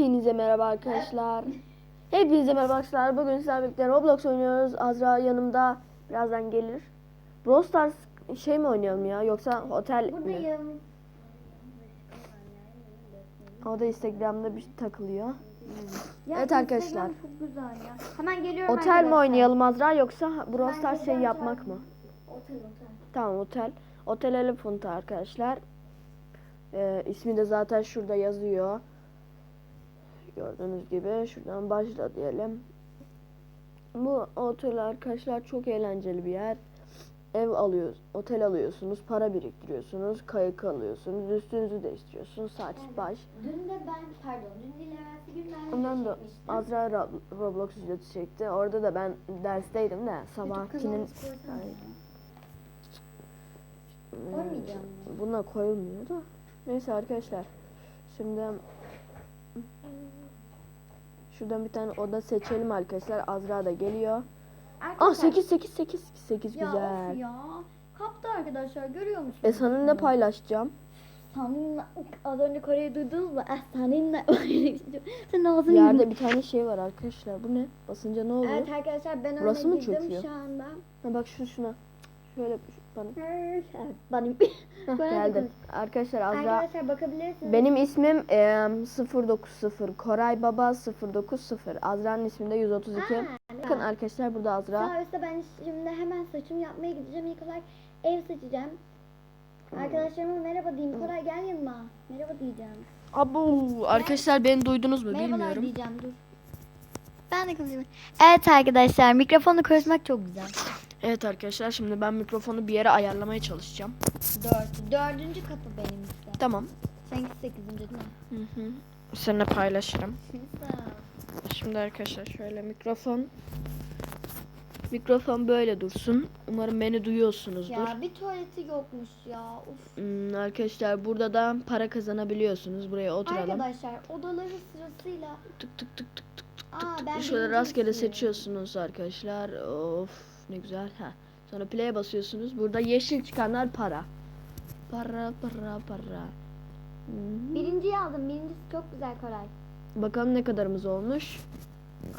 Hepinize merhaba arkadaşlar. Hepinize merhaba arkadaşlar. Bugün sizlerle birlikte Roblox oynuyoruz. Azra yanımda birazdan gelir. Brawl Stars şey mi oynayalım ya yoksa otel mi? Buradayım. O da Instagram'da bir takılıyor. Ya Evet arkadaşlar. Instagram Çok güzel ya. Hemen geliyorum Otel mi arkadaşlar. oynayalım Azra yoksa Brawl Ben Stars şey yapmak mı? Otel otel. Tamam otel. Otel Elephant arkadaşlar. Ee, ismi de zaten şurada yazıyor. Gördüğünüz gibi şuradan başla diyelim. Bu otel arkadaşlar çok eğlenceli bir yer. Ev alıyoruz, otel alıyorsunuz, para biriktiriyorsunuz, kayık alıyorsunuz, üstünüzü değiştiriyorsunuz, saç baş. Dün de ben pardon dün değil evvelsi gün ben Ondan da. Azra Ro- Roblox videosu çekti. Orada da ben dersteydim de sabahkinin. Koymayacağım. Buna koyulmuyor da. Neyse arkadaşlar. Şimdi şuradan bir tane oda seçelim arkadaşlar. Azra da geliyor. Ah Arkadaşlar, 8 8 8 8 Ya güzel. of ya. Kaptı arkadaşlar görüyor musunuz? E seninle paylaşacağım. Seninle az önce Kore'yi duydunuz mu? Eh seninle Sen ağzını Yerde yedin. bir tane şey var arkadaşlar. Bu ne? Basınca ne oluyor? Evet arkadaşlar ben Burası öyle mı girdim çöküyor? şu anda. Ha bak şu şuna. Şöyle bana. Evet benim. Heh, Böyle geldim. bakın. Arkadaşlar Azra Arkadaşlar bakabilirsiniz. benim ismim e, 090 Koray Baba 090 Azra'nın ismi de 132. Ha, Bakın arkadaşlar burada Azra. Sağ üstte ben şimdi hemen saçımı yapmaya gideceğim. İlk olarak ev seçeceğim. Arkadaşlarıma merhaba diyeyim. Koray gel yanıma. Merhaba diyeceğim. Abu arkadaşlar beni duydunuz mu Merhabalar bilmiyorum. diyeceğim dur. Ben de konuşayım. Evet arkadaşlar mikrofonu konuşmak çok güzel. Evet arkadaşlar şimdi ben mikrofonu bir yere ayarlamaya çalışacağım. Dört. Dördüncü kapı benim işte. Tamam. Seninki sekizinci değil mi? Hı hı. Seninle paylaşırım. Şimdi arkadaşlar şöyle mikrofon mikrofon böyle dursun. Umarım beni duyuyorsunuzdur. Ya bir tuvaleti yokmuş ya. Uf. Hmm, arkadaşlar burada da para kazanabiliyorsunuz. Buraya oturalım. Arkadaşlar odaları sırasıyla Tık tık tık tık tık tık Aa, tık. Şöyle rastgele seçiyorsunuz arkadaşlar. Of ne güzel. Ha. Sonra play'e basıyorsunuz. Burada yeşil çıkanlar para. Para para para. Hmm. birinciyi aldım. Birincisi çok güzel Koray. Bakalım ne kadarımız olmuş.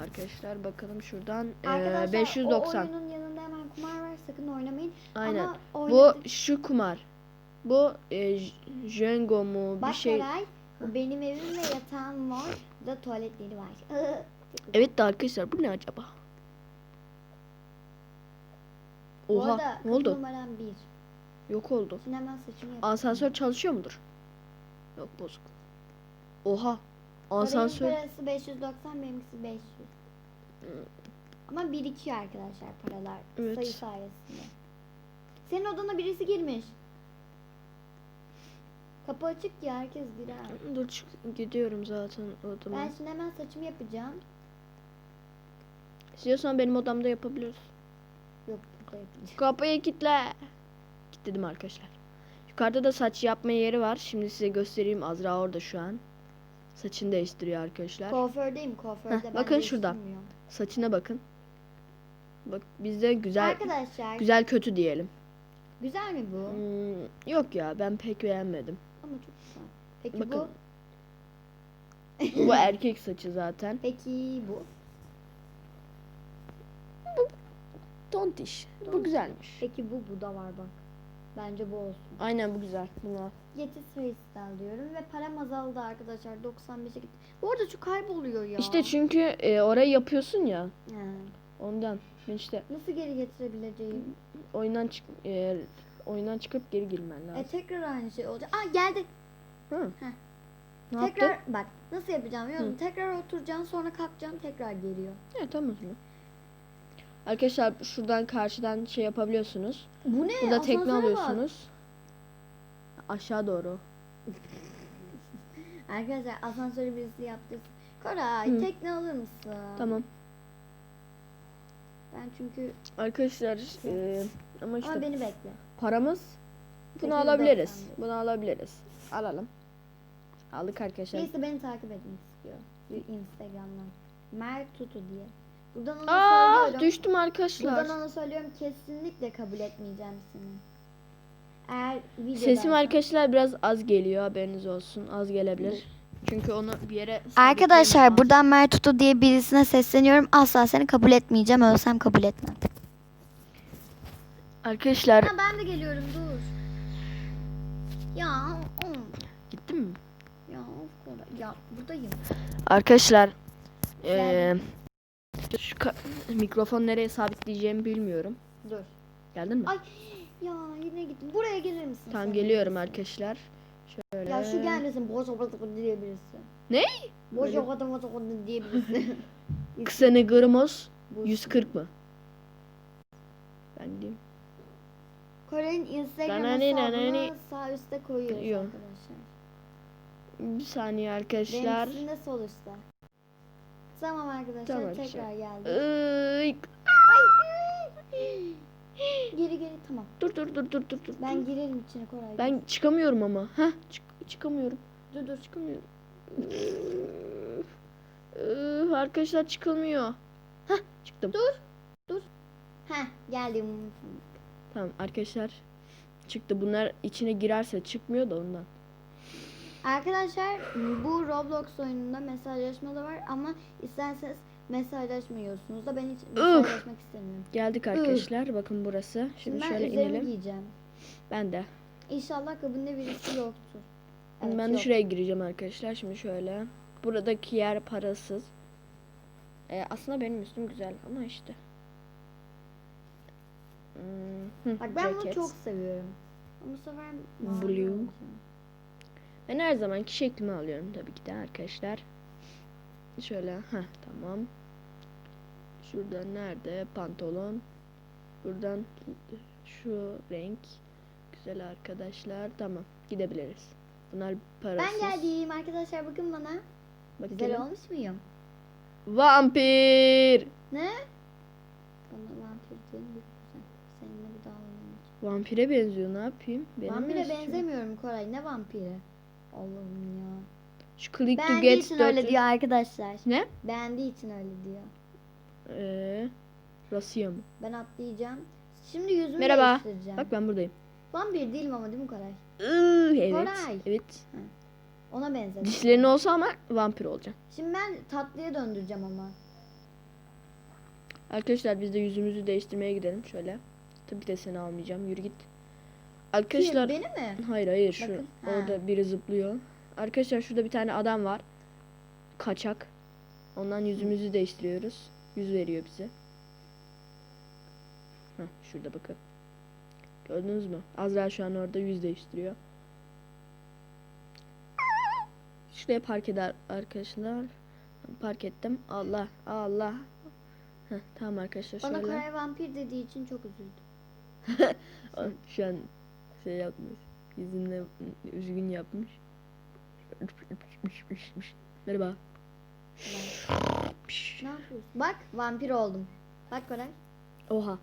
Arkadaşlar bakalım şuradan. Ee, Arkadaşlar 590. o oyunun yanında hemen kumar var. Sakın oynamayın. Aynen. Ama Bu oynadık- şu kumar. Bu e, Jengo mu bir Bak şey. Koray. Bu benim evim ve yatağım var. Burada tuvaletleri var. Evet de arkadaşlar bu ne acaba? Bu Oha arada ne oldu? numaram bir. Yok oldu. Şimdi hemen saçımı yapayım. Asansör çalışıyor mudur? Yok bozuk. Oha. Asansör. parası 590 benimkisi 500. Ama birikiyor arkadaşlar paralar. Evet. Sayı sayesinde. Senin odana birisi girmiş. Kapı açık ya herkes girer. Dur çık gidiyorum zaten odama. Ben şimdi hemen saçımı yapacağım. İstiyorsan benim odamda yapabiliriz. Yapacağım. Kapıyı kitle. Kilitledim arkadaşlar. Yukarıda da saç yapma yeri var. Şimdi size göstereyim. Azra orada şu an. Saçını değiştiriyor arkadaşlar. Kuafördeyim kuaförde. Heh, ben bakın değiştirmiyorum. Saçına bakın. Bak bizde güzel Arkadaşlar güzel kötü diyelim. güzel mi bu? Hmm, yok ya ben pek beğenmedim. Ama çok güzel. Peki Bakın. bu? Bu erkek saçı zaten. Peki bu? Tontiş. Bu güzelmiş. Peki bu bu da var bak. Bence bu olsun. Aynen bu güzel. Bunu al. Yetiz Freestyle diyorum ve param azaldı arkadaşlar 95'e gitti. Bu arada şu kayboluyor ya. İşte çünkü e, orayı yapıyorsun ya. He. Ondan. Ben işte Nasıl geri getirebileceğim? oyundan çık e, oyundan çıkıp geri girmen E lazım. tekrar aynı şey olacak. Aa geldi. Hı. Heh. Ne tekrar yaptın? bak nasıl yapacağım biliyor musun? Tekrar oturacaksın sonra kalkacaksın tekrar geliyor. Evet tamam o zaman. Arkadaşlar şuradan karşıdan şey yapabiliyorsunuz. Bu ne? Burada tekne Asansöre alıyorsunuz. Aşağı doğru. Arkadaşlar asansörü birisi yaptı. Koray Hı. tekne alır mısın? Tamam. Ben çünkü Arkadaşlar e, ama işte ama beni bekle. paramız bunu 891. alabiliriz. Bunu alabiliriz. Alalım. Aldık arkadaşlar. Birisi beni takip etmek istiyor. Instagram'dan. Mert Tutu diye. Buradan ona Aa söylüyorum. düştüm arkadaşlar. Buradan ona söylüyorum kesinlikle kabul etmeyeceğim seni. Eğer videoda Sesim arkadaşlar biraz az geliyor haberiniz olsun. Az gelebilir. Çünkü onu bir yere Arkadaşlar buradan Mertutu diye birisine sesleniyorum. Asla seni kabul etmeyeceğim. Ölsem kabul etmem. Arkadaşlar Ha, ben de geliyorum dur. Ya gittin mi? Ya. Ya buradayım. Arkadaşlar eee. Şu mikrofon nereye sabitleyeceğimi bilmiyorum. Dur. Geldin mi? Ay ya yine gittim. Buraya gelir misin? Tamam sen? geliyorum arkadaşlar. Şöyle. Ya şu gelmesin. Boş okulda diyebilirsin. Ne? Boş okulda diyebilirsin. Kısane Gırmos Bu- 140 mı? Ben diyeyim. Kore'nin Instagram hesabını sağ üstte koyuyoruz Yok. arkadaşlar. Bir saniye arkadaşlar. Benimkisi de sol üstte. Tamam arkadaşlar Tamam tekrar geldim. Iy, Geri geri tamam. dur dur dur dur dur dur. Ben girerim içine Koray. ben çıkamıyorum ama. Heh, çık çıkamıyorum. dur dur. Çıkamıyorum. Iı, arkadaşlar çıkılmıyor. Heh, çıktım. Dur. Heh geldim. Tamam arkadaşlar çıktı. Bunlar içine girerse çıkmıyor da ondan. Arkadaşlar bu Roblox oyununda mesajlaşma da var ama isterseniz mesajlaşmıyorsunuz da ben hiç mesajlaşmak istemiyorum. Geldik arkadaşlar. Bakın burası. Şimdi Şimdi ben şöyle inelim. giyeceğim. Ben de. İnşallah kabinde birisi yoktur. Evet, ben de yok. şuraya gireceğim arkadaşlar. Şimdi şöyle. Buradaki yer parasız. Ee, aslında benim üstüm güzel ama işte. Hmm, Bak ben bunu çok seviyorum. Ama bu sefer Blue. olacağım. Ben her zamanki şeklimi alıyorum tabii ki de arkadaşlar. Şöyle, ha tamam. Şuradan nerede pantolon? Buradan şu renk güzel arkadaşlar. Tamam, gidebiliriz. Bunlar parasız. Ben geldim arkadaşlar bakın bana. Bakalım. Güzel olmuş muyum? Vampir! Ne? Bana vampir. Seninle bir daha. Vampire benziyor. Ne yapayım? Benim Vampire benzemiyorum Koray. Ne vampiri? Allah'ım ya. Şu click to Beğendiği get için öyle diyor arkadaşlar. Ne? Beğendiği için öyle diyor. Ee, Rasya mı? Ben atlayacağım. Şimdi yüzümü Merhaba. değiştireceğim. Bak ben buradayım. Vampir değilim ama değil mi Koray? Iı, evet. Koray. Evet. Ona benzedim. Dişlerin olsa ama vampir olacaksın. Şimdi ben tatlıya döndüreceğim ama. Arkadaşlar biz de yüzümüzü değiştirmeye gidelim şöyle. Tabii de seni almayacağım. Yürü git. Kim? Arkadaşlar Beni mi? hayır hayır şu Bakın, ha. orada biri zıplıyor. Arkadaşlar şurada bir tane adam var. Kaçak. Ondan yüzümüzü değiştiriyoruz. Yüz veriyor bize. Heh, şurada bakın. Gördünüz mü? Azra şu an orada yüz değiştiriyor. Şuraya park eder arkadaşlar. Park ettim. Allah Allah. Heh, tamam arkadaşlar Bana şöyle. Koray vampir dediği için çok üzüldüm. Şu an şey yapmış. Yüzünde üzgün yapmış. Merhaba. Ne yapıyorsun? Bak vampir oldum. Bak Koray. Oha.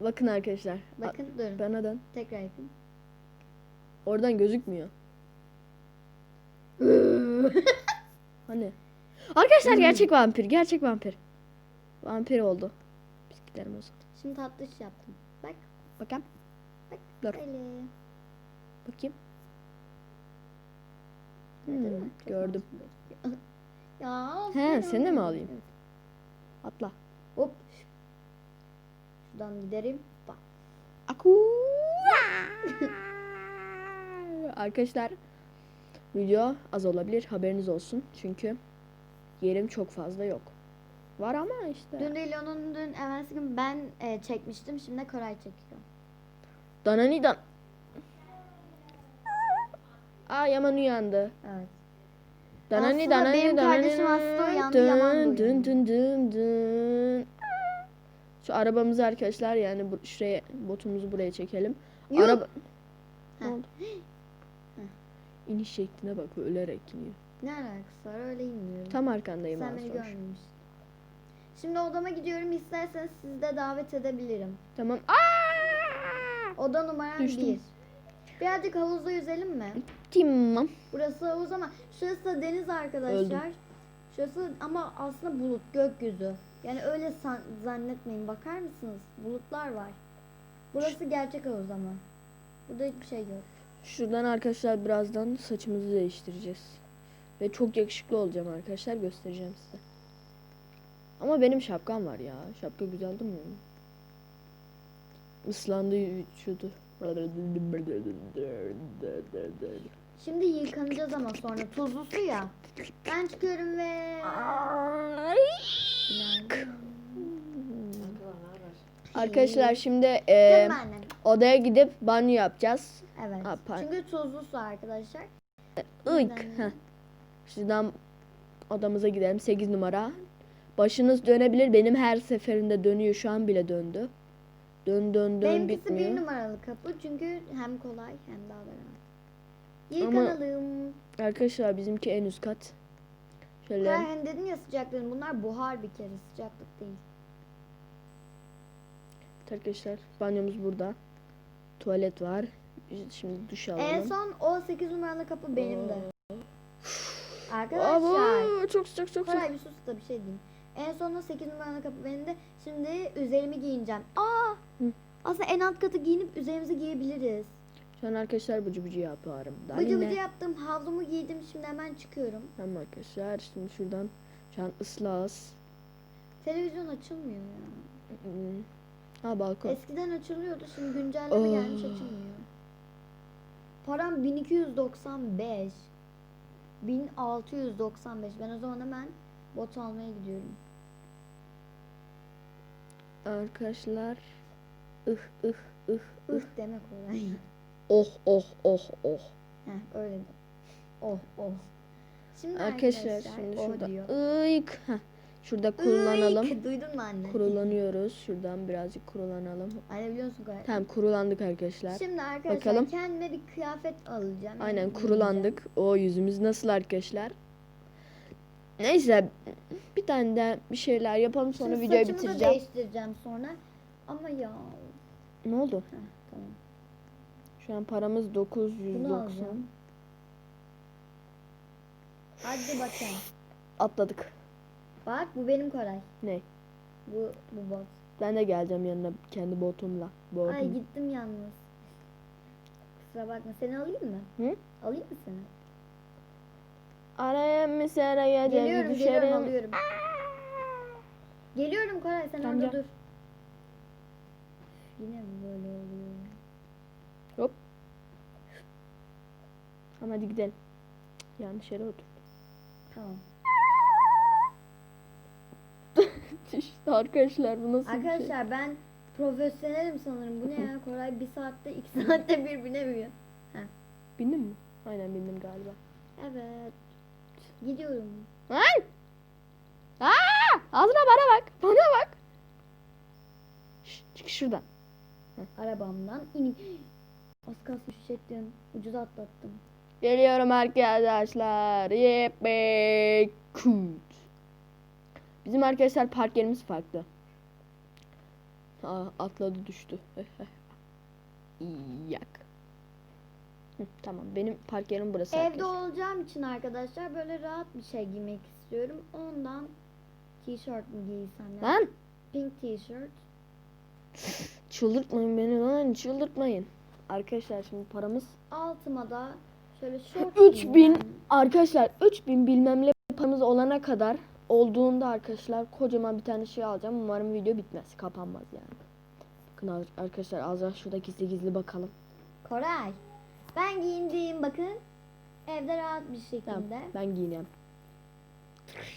Bakın arkadaşlar. Bakın durun. Bana dön. Tekrar yapayım. Oradan gözükmüyor. hani? Arkadaşlar gerçek vampir. Gerçek vampir. Vampir oldu. Biz gidelim o zaman. Şimdi tatlı iş yaptım. Bak. Bakayım. Bak. Dur. Öyle. Bakayım. Gördün Hmm, mü? Çok gördüm. masum. ya. He, seni de mi alayım? Evet. Atla. Hop. Şuradan giderim. Bak. Aku. Arkadaşlar video az olabilir haberiniz olsun çünkü yerim çok fazla yok. Var ama işte. Dün değil onun dün evvelsi gün ben e, çekmiştim. Şimdi de Koray çekiyor. Dananidan. Aa Yaman uyandı. Evet. Danani Aslında danani benim danani. kardeşim hasta uyandı, Yaman da uyandı. dın dın dın. Şu arabamızı arkadaşlar yani bu, şuraya botumuzu buraya çekelim. Yok. Araba. Ne oldu? İniş şekline bak ölerek iniyor. Ne alakası var öyle inmiyorum. Tam arkandayım Sen az beni sonra. görmemiştin. Şimdi odama gidiyorum. İsterseniz sizi de davet edebilirim. Tamam. Aa! Oda numaram Düştüm. 1. Birazcık havuzda yüzelim mi? Tamam. Burası havuz ama şurası da deniz arkadaşlar. Öldüm. Şurası ama aslında bulut, gökyüzü. Yani öyle san- zannetmeyin. Bakar mısınız? Bulutlar var. Burası gerçek havuz ama. Burada hiçbir şey yok. Şuradan arkadaşlar birazdan saçımızı değiştireceğiz. Ve çok yakışıklı olacağım arkadaşlar göstereceğim size. Ama benim şapkam var ya. Şapka güzel durmuyor mu? Islandı vücudu. Şimdi yıkanacağız ama sonra tuzlu su ya. Ben çıkıyorum ve... Arkadaşlar şimdi e, odaya gidip banyo yapacağız. Evet. Ha. Çünkü tuzlu su arkadaşlar. Iyk. Şuradan odamıza gidelim. 8 numara. Başınız dönebilir. Benim her seferinde dönüyor. Şu an bile döndü. Dön dön dön Benimkisi bitmiyor. bir numaralı kapı çünkü hem kolay hem daha rahat. Ama- Yıkanalım. Arkadaşlar bizimki en üst kat. Şöyle Ha, hem dedin ya sıcaklığın bunlar buhar bir kere sıcaklık değil. arkadaşlar banyomuz burada. Tuvalet var. Şimdi duş alalım. En son o 8 numaralı kapı benim de. Arkadaşlar. Abo, çok sıcak çok sıcak. Koray bir sus da bir şey diyeyim. En son o 8 numaralı kapı benim de. Şimdi üzerimi giyineceğim. Aa! Hı. Aslında en alt katı giyinip üzerimizi giyebiliriz. Şu an arkadaşlar bıcı bıcı yapıyorum. Daha Bıcı bıcı yaptım. Havlumu giydim. Şimdi hemen çıkıyorum. Tamam arkadaşlar şimdi şuradan şu an ıslahız. Televizyon açılmıyor ya. Hmm. Ha balkon. Eskiden açılıyordu. Şimdi güncelleme Oh. gelmiş açılmıyor. Param 1295. 1695. Ben o zaman hemen bot almaya gidiyorum. Arkadaşlar ıh ıh ıh ıh. Demek olay. Oh oh oh oh. Heh öyle de. Oh oh. Şimdi Arkadaşlar arkadaşlar, şimdi oh şurada diyor. ıyk. Heh. Şurada kurulanalım. Iyk, Duydun mu anne? Kurulanıyoruz. Şuradan birazcık kurulanalım. Anne biliyor musun Koray? Tamam kurulandık arkadaşlar. Şimdi arkadaşlar Bakalım. kendime bir kıyafet alacağım. Aynen kurulandık. O yüzümüz nasıl arkadaşlar? Neyse bir tane de bir şeyler yapalım sonra Şimdi videoyu saçımı da bitireceğim. değiştireceğim sonra. Ama ya. Ne oldu? Heh, tamam. Şu an paramız Bunu 990. alacağım. Hadi bakayım. Atladık. Bak bu benim Koray. Ne? Bu bu bot. Ben de geleceğim yanına kendi botumla. Botum. Ay gittim yalnız. Kusura bakma. Seni alayım mı? Hı? Alayım mı seni? Araya mı seraya Geliyorum düşerim. geliyorum alıyorum. Geliyorum Koray sen Tamam, orada dur. Yine böyle oluyor? Hop. Tamam hadi gidelim. Yanlış yere otur. Tamam. işte arkadaşlar bu nasıl bir şey? Arkadaşlar ben profesyonelim sanırım. Bu ne ya? Koray bir saatte iki saatte bir binemiyor. Bindin mi? Aynen bindim galiba. Evet. Gidiyorum. Lan! Aa! Ağzına bana bak. Bana bak. Şş, çık şuradan. Arabamdan inip az kalsın düşecektim. Ucuz atlattım. Geliyorum arkadaşlar. Yippee kut. Bizim arkadaşlar park yerimiz farklı. Aa, atladı düştü. Yak. Hı, tamam benim park yerim burası Evde arkadaşlar. olacağım için arkadaşlar böyle rahat bir şey giymek istiyorum. Ondan tişört mü giysem? Lan Pink tişört. çıldırtmayın beni lan çıldırtmayın. Arkadaşlar şimdi paramız Altıma da şöyle şort 3000 giyeceğim. arkadaşlar 3000 bilmem ne paramız olana kadar olduğunda arkadaşlar kocaman bir tane şey alacağım. Umarım video bitmez. Kapanmaz yani. Bakın ar- arkadaşlar az daha şurada gizli gizli bakalım. Koray. Ben giyindim bakın. Evde rahat bir şekilde. Tamam ben giyineyim.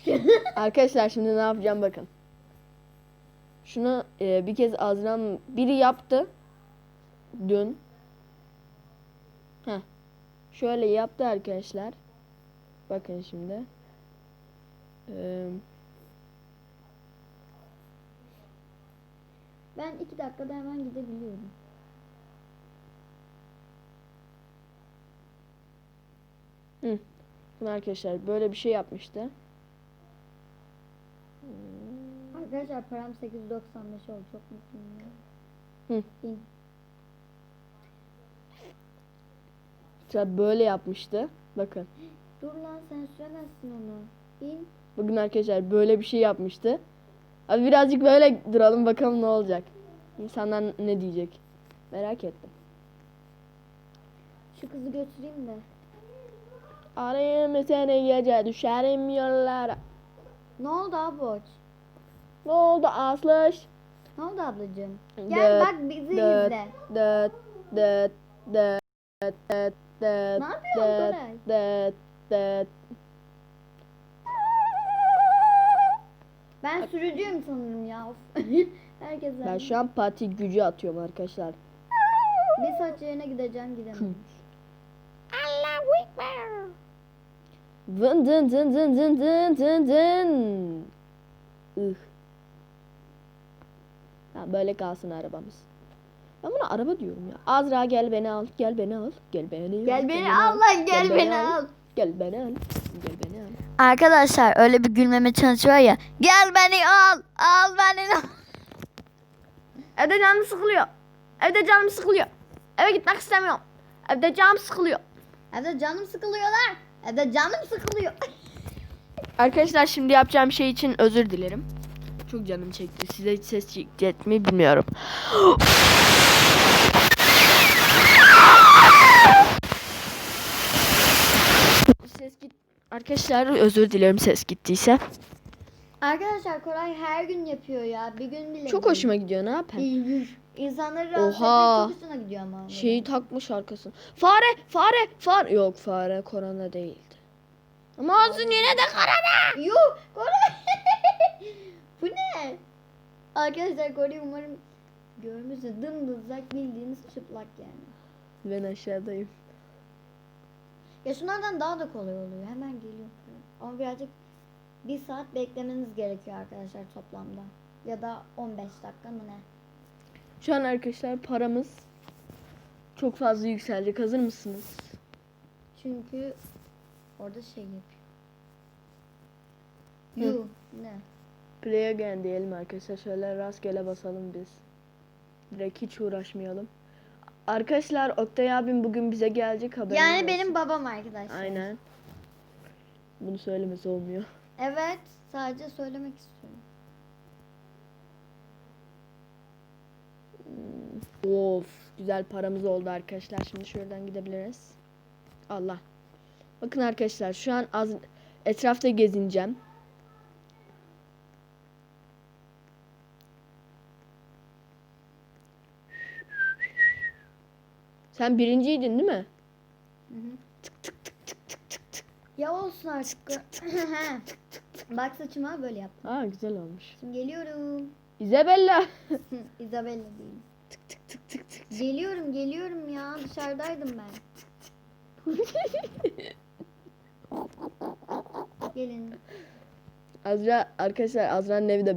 arkadaşlar şimdi ne yapacağım bakın. Şunu e, bir kez Azram biri yaptı. Dün. Heh. Şöyle yaptı arkadaşlar. Bakın şimdi. Ee, Ben iki dakikada hemen gidebiliyorum. Şimdi arkadaşlar böyle bir şey yapmıştı. Arkadaşlar param 895 oldu. Çok mutluyum ya. Hı. Mesela böyle yapmıştı. Bakın. Dur lan sen süremezsin onu. İn. Bugün arkadaşlar böyle bir şey yapmıştı. Abi birazcık böyle duralım bakalım ne olacak. İnsanlar ne diyecek. Merak ettim. Şu kızı götüreyim de. Arayayım seni gece düşerim yollara. Ne oldu aboç? Ne oldu Aslış? Ne oldu ablacığım? Dıt, Gel bak bizi dıt, izle. Dıt dıt dıt dıt dıt Ne yapıyorsun dıt dıt. Ben sürücüyüm sanırım ya. Herkes Ben şu an pati gücü atıyorum arkadaşlar. Bir saat yerine gideceğim gidemem. Allahu Ekber. Vın dın dın dın dın dın dın dın. Ih. Ha, böyle kalsın arabamız. Ben buna araba diyorum ya. Azra gel beni al. Gel beni al. Gel beni al. Gel beni al lan gel beni al. Gel beni al. Gel beni al. Arkadaşlar öyle bir gülmeme çalışıyor ya. Gel beni al. Al beni al. Evde canım sıkılıyor. Evde canım sıkılıyor. Eve gitmek istemiyorum. Evde canım sıkılıyor. Evde canım sıkılıyorlar. Evde canım sıkılıyor. Arkadaşlar şimdi yapacağım şey için özür dilerim. Çok canım çekti. Size hiç ses çekecek mi bilmiyorum. ses git. Arkadaşlar özür dilerim ses gittiyse. Arkadaşlar Koray her gün yapıyor ya. Bir gün bile Çok değil. hoşuma gidiyor. Ne yapayım? İnsanları rahatsız Oha. etmek çok hoşuna gidiyor ama. Şeyi takmış arkasına. Fare, fare, fare. Yok fare korona değildi. Ama olsun yine de korona. Yuh Koray. Bu ne? Arkadaşlar Koray umarım görmüşsünüz. Dımdızlak bildiğiniz çıplak yani. Ben aşağıdayım. Ya şunlardan daha da kolay oluyor. Hemen geliyor. Ama birazcık bir saat beklemeniz gerekiyor arkadaşlar toplamda. Ya da 15 dakika mı ne? Şu an arkadaşlar paramız çok fazla yükselecek. Hazır mısınız? Çünkü orada şey yapıyor. Yuh ne? Play again diyelim arkadaşlar. Şöyle rastgele basalım biz. Direkt hiç uğraşmayalım. Arkadaşlar Oktay abim bugün bize gelecek haberiniz Yani olsun. benim babam arkadaşlar. Aynen. Bunu söylemesi olmuyor. Evet sadece söylemek istiyorum. Of güzel paramız oldu arkadaşlar. Şimdi şuradan gidebiliriz. Allah. Bakın arkadaşlar şu an az etrafta gezineceğim. Sen birinciydin değil mi? Ya olsun artık. Bak saçıma böyle yaptım. Aa güzel olmuş. Şimdi geliyorum. Isabella. Isabella değil. tık tık tık tık tık. Geliyorum geliyorum ya dışarıdaydım ben. Gelin. Azra arkadaşlar Azra'nın evi de